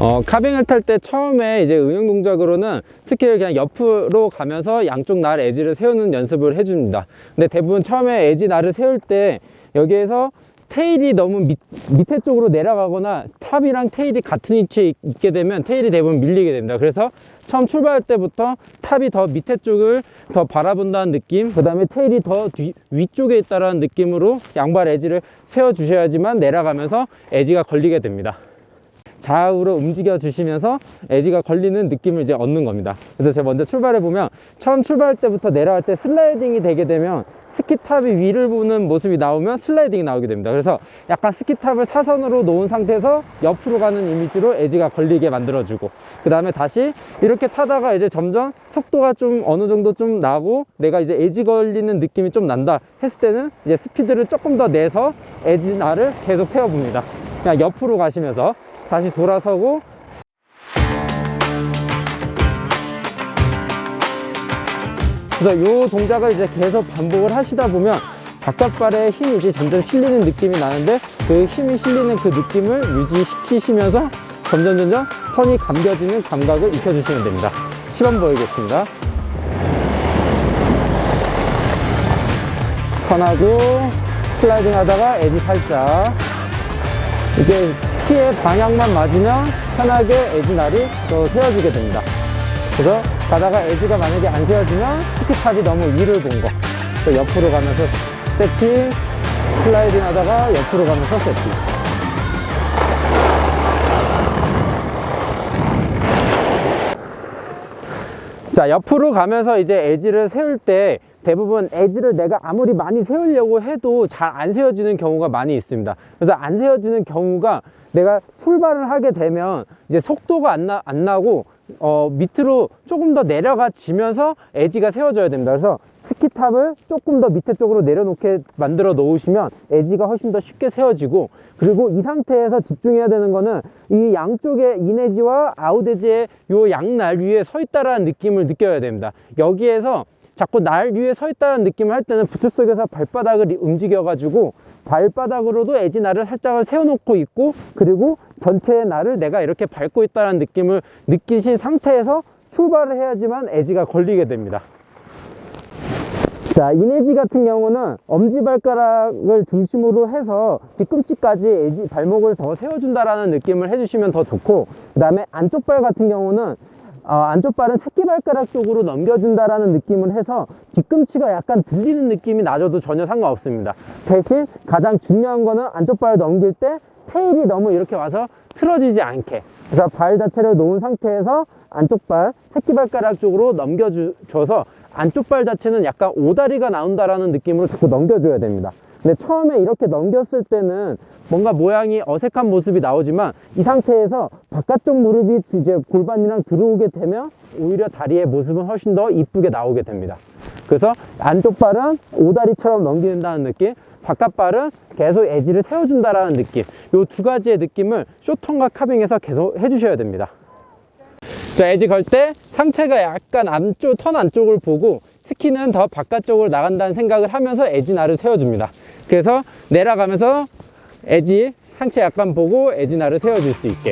어, 카빙을 탈 때 처음에 이제 응용 동작으로는 스키를 그냥 옆으로 가면서 양쪽 날 에지를 세우는 연습을 해줍니다. 근데 대부분 처음에 에지 날을 세울 때 여기에서 테일이 너무 밑, 밑에 쪽으로 내려가거나 탑이랑 테일이 같은 위치에 있게 되면 테일이 대부분 밀리게 됩니다. 그래서 처음 출발할 때부터 탑이 더 밑에 쪽을 더 바라본다는 느낌, 그 다음에 테일이 더 뒤, 위쪽에 있다는 느낌으로 양발 에지를 세워 주셔야지만 내려가면서 에지가 걸리게 됩니다. 좌우로 움직여 주시면서 에지가 걸리는 느낌을 이제 얻는 겁니다. 그래서 제가 먼저 출발해 보면 처음 출발할 때부터 내려갈 때 슬라이딩이 되게 되면 스키탑이 위를 보는 모습이 나오면 슬라이딩이 나오게 됩니다. 그래서 약간 스키탑을 사선으로 놓은 상태에서 옆으로 가는 이미지로 에지가 걸리게 만들어주고 그 다음에 다시 이렇게 타다가 이제 점점 속도가 좀 어느 정도 좀 나고 내가 이제 에지 걸리는 느낌이 좀 난다 했을 때는 이제 스피드를 조금 더 내서 에지 날을 계속 세워봅니다. 그냥 옆으로 가시면서 다시 돌아서고 그래서 이 동작을 이제 계속 반복을 하시다 보면 바깥발에 힘이 이제 점점 실리는 느낌이 나는데 그 힘이 실리는 그 느낌을 유지시키시면서 점점 점점 턴이 감겨지는 감각을 익혀주시면 됩니다. 시범 보이겠습니다. 턴하고 슬라이딩 하다가 에지 살짝 이게 스키의 방향만 맞으면 편하게 에지 날이 또 세워지게 됩니다. 그래서 가다가 에지가 만약에 안 세워지면 스키탑이 너무 위를 본 거. 또 옆으로 가면서 세팅, 슬라이딩 하다가 옆으로 가면서 세팅. 자, 옆으로 가면서 이제 에지를 세울 때 대부분 에지를 내가 아무리 많이 세우려고 해도 잘 안 세워지는 경우가 많이 있습니다. 그래서 안 세워지는 경우가 내가 출발을 하게 되면 이제 속도가 안, 나, 안 나고 어, 밑으로 조금 더 내려가 지면서 에지가 세워져야 됩니다. 그래서 스키탑을 조금 더 밑에 쪽으로 내려놓게 만들어 놓으시면 에지가 훨씬 더 쉽게 세워지고 그리고 이 상태에서 집중해야 되는 거는 이 양쪽의 인에지와 아웃에지의 요 양날 위에 서 있다라는 느낌을 느껴야 됩니다. 여기에서 자꾸 날 위에 서 있다는 느낌을 할 때는 부츠 속에서 발바닥을 움직여 가지고 발바닥으로도 에지 날을 살짝을 세워놓고 있고 그리고 전체의 날을 내가 이렇게 밟고 있다는 느낌을 느끼신 상태에서 출발을 해야지만 에지가 걸리게 됩니다. 자, 인에지 같은 경우는 엄지발가락을 중심으로 해서 뒤꿈치까지 에지 발목을 더 세워준다라는 느낌을 해주시면 더 좋고, 그 다음에 안쪽 발 같은 경우는 어, 안쪽 발은 새끼발가락 쪽으로 넘겨준다라는 느낌을 해서 뒤꿈치가 약간 들리는 느낌이 나줘도 전혀 상관없습니다. 대신 가장 중요한 거는 안쪽 발을 넘길 때 테일이 너무 이렇게 와서 틀어지지 않게. 그래서 발 자체를 놓은 상태에서 안쪽 발, 새끼발가락 쪽으로 넘겨줘서 안쪽 발 자체는 약간 오다리가 나온다라는 느낌으로 자꾸 넘겨줘야 됩니다. 근데 처음에 이렇게 넘겼을 때는 뭔가 모양이 어색한 모습이 나오지만 이 상태에서 바깥쪽 무릎이 이제 골반이랑 들어오게 되면 오히려 다리의 모습은 훨씬 더 이쁘게 나오게 됩니다. 그래서 안쪽 발은 오다리처럼 넘기는다는 느낌, 바깥 발은 계속 에지를 세워준다라는 느낌. 이 두 가지의 느낌을 쇼턴과 카빙에서 계속 해주셔야 됩니다. 자, 에지 걸 때 상체가 약간 안쪽, 턴 안쪽을 보고 스키는 더 바깥쪽으로 나간다는 생각을 하면서 에지 날을 세워줍니다. 그래서 내려가면서 에지 상체 약간 보고 에지 날을 세워줄 수 있게.